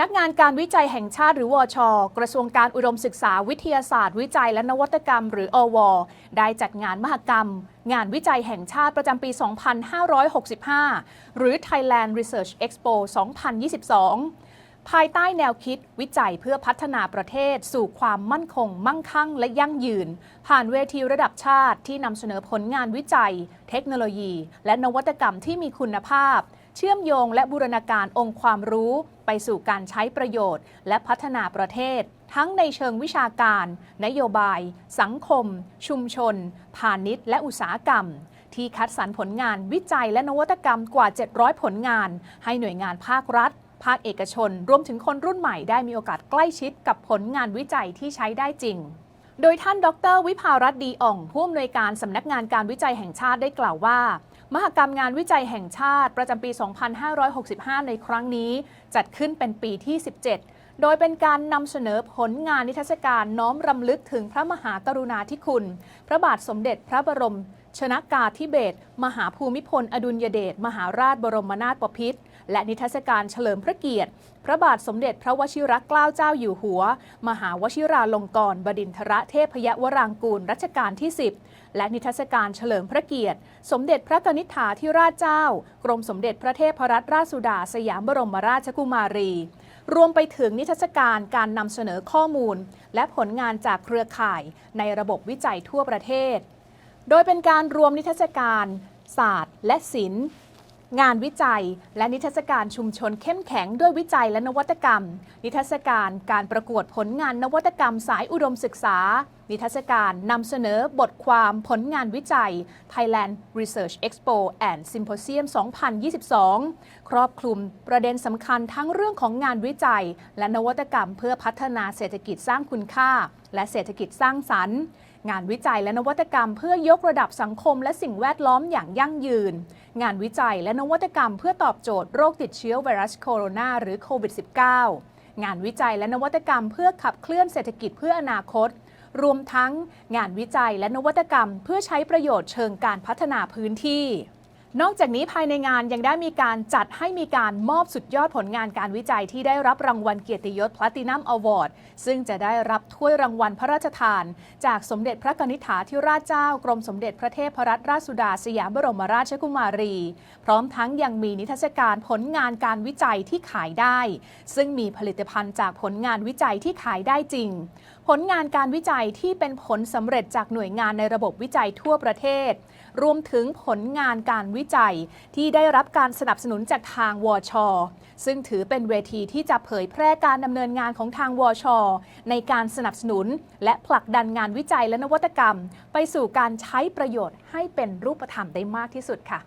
ำนักงานการวิจัยแห่งชาติหรือวชกระทรวงการอุดมศึกษาวิทยาศาสตร์ วิจัยและนวัตกรรม หรืออว ได้จัดงานมหกรรม งานวิจัยแห่งชาติประจำปี 2565 หรือ Thailand Research Expo 2022 ภายใต้แนวคิดวิจัยเพื่อพัฒนาประเทศสู่ความมั่นคง มั่งคั่ง และยั่งยืน ผ่านเวทีระดับชาติที่นำเสนอผลงานวิจัย เทคโนโลยี และนวัตกรรมที่มีคุณภาพเชื่อมโยงและบูรณาการองค์ความรู้ไปสู่การใช้ประโยชน์ และพัฒนาประเทศ ทั้งในเชิงวิชาการ นโยบาย สังคม ชุมชน พาณิชย์ และอุตสาหกรรม ที่คัดสรรผลงานวิจัยและนวัตกรรมกว่า 700 ผลงาน ให้หน่วยงานภาครัฐ ภาคเอกชน รวมถึงคนรุ่นใหม่ได้มีโอกาสใกล้ชิดกับผลงานวิจัยที่ใช้ได้จริง โดยท่านดร วิภารัตดีอ่องผู้อำนวยการสำนักงานการวิจัยแห่งชาติได้กล่าวว่า มหกรรมงานวิจัยแห่งชาติประจำปี 2565 ในครั้งนี้ จัดขึ้นเป็นปีที่ 17 โดยเป็นการนำเสนอผลงานนิทรรศการน้อมรำลึกถึงพระมหากรุณาธิคุณ พระบาทสมเด็จพระบรม ชนากาธิเบศมหาภูมิพล อดุลยเดชมหาราชบรมนาถบพิตรและนิทรรศการเฉลิมพระเกียรติ พระบาทสมเด็จพระวชิรเกล้าเจ้าอยู่หัว มหาวชิราลงกรณบดินทรเทพยวรางกูลรัชกาลที่ 10 และนิทรรศการเฉลิมพระเกียรติ สมเด็จพระกนิษฐาธิราชเจ้า กรมสมเด็จพระเทพรัตนราชสุดาสยามบรมราชกุมารี รวมไปถึงนิทรรศการการนำเสนอข้อมูล และผลงานจากเครือข่ายในระบบวิจัยทั่วประเทศ โดยเป็นการรวมนิทรรศการศาสตร์ และศิลป์งานวิจัย และนิทรรศการชุมชนเข้มแข็งด้วยวิจัยและนวัตกรรม นิทรรศการการประกวดผลงานนวัตกรรมสายอุดมศึกษา นิทรรศการนำเสนอบทความผลงานวิจัย Thailand Research Expo and Symposium 2022 ครอบคลุมประเด็นสำคัญทั้งเรื่องของงานวิจัย และนวัตกรรมเพื่อพัฒนาเศรษฐกิจสร้างคุณค่า และเศรษฐกิจสร้างสรรค์ งานวิจัยและนวัตกรรมเพื่อยกระดับสังคมและสิ่งแวดล้อมอย่างยั่งยืน งานวิจัยและนวัตกรรมเพื่อตอบโจทย์โรคติดเชื้อไวรัสโคโรนาหรือโควิด -19 งานวิจัยและนวัตกรรมเพื่อขับเคลื่อนเศรษฐกิจเพื่ออนาคต รวมทั้งงานวิจัยและนวัตกรรม เพื่อใช้ประโยชน์เชิงการพัฒนาพื้นที่ นอกจากนี้ภายในงานยังได้มีการจัดให้มีการมอบสุดยอดผลงานการวิจัยที่ได้รับรางวัลเกียรติยศ Platinum Award ซึ่งจะได้รับถ้วยรางวัลพระราชทาน จากสมเด็จพระนิษฐาธิราชเจ้ากรมสมเด็จพระเทพรัตนราชสุดาสยามบรมราชกุมารี พร้อมทั้งยังมีนิทรรศการผลงานการวิจัยที่ขายได้ ซึ่งมีผลิตภัณฑ์จากผลงานวิจัยที่ขายได้จริง ผลงานการวิจัยที่เป็นผลสำเร็จจากหน่วยงานในระบบวิจัยทั่วประเทศ รวมถึงผลงานการวิจัยที่ได้รับการสนับสนุนจากทางวช ซึ่งถือเป็นเวทีที่จะเผยแพร่การดำเนินงานของทางวช ในการสนับสนุน และผลักดันงานวิจัยและนวัตกรรม ไปสู่การใช้ประโยชน์ให้เป็นรูปธรรมได้มากที่สุดค่ะ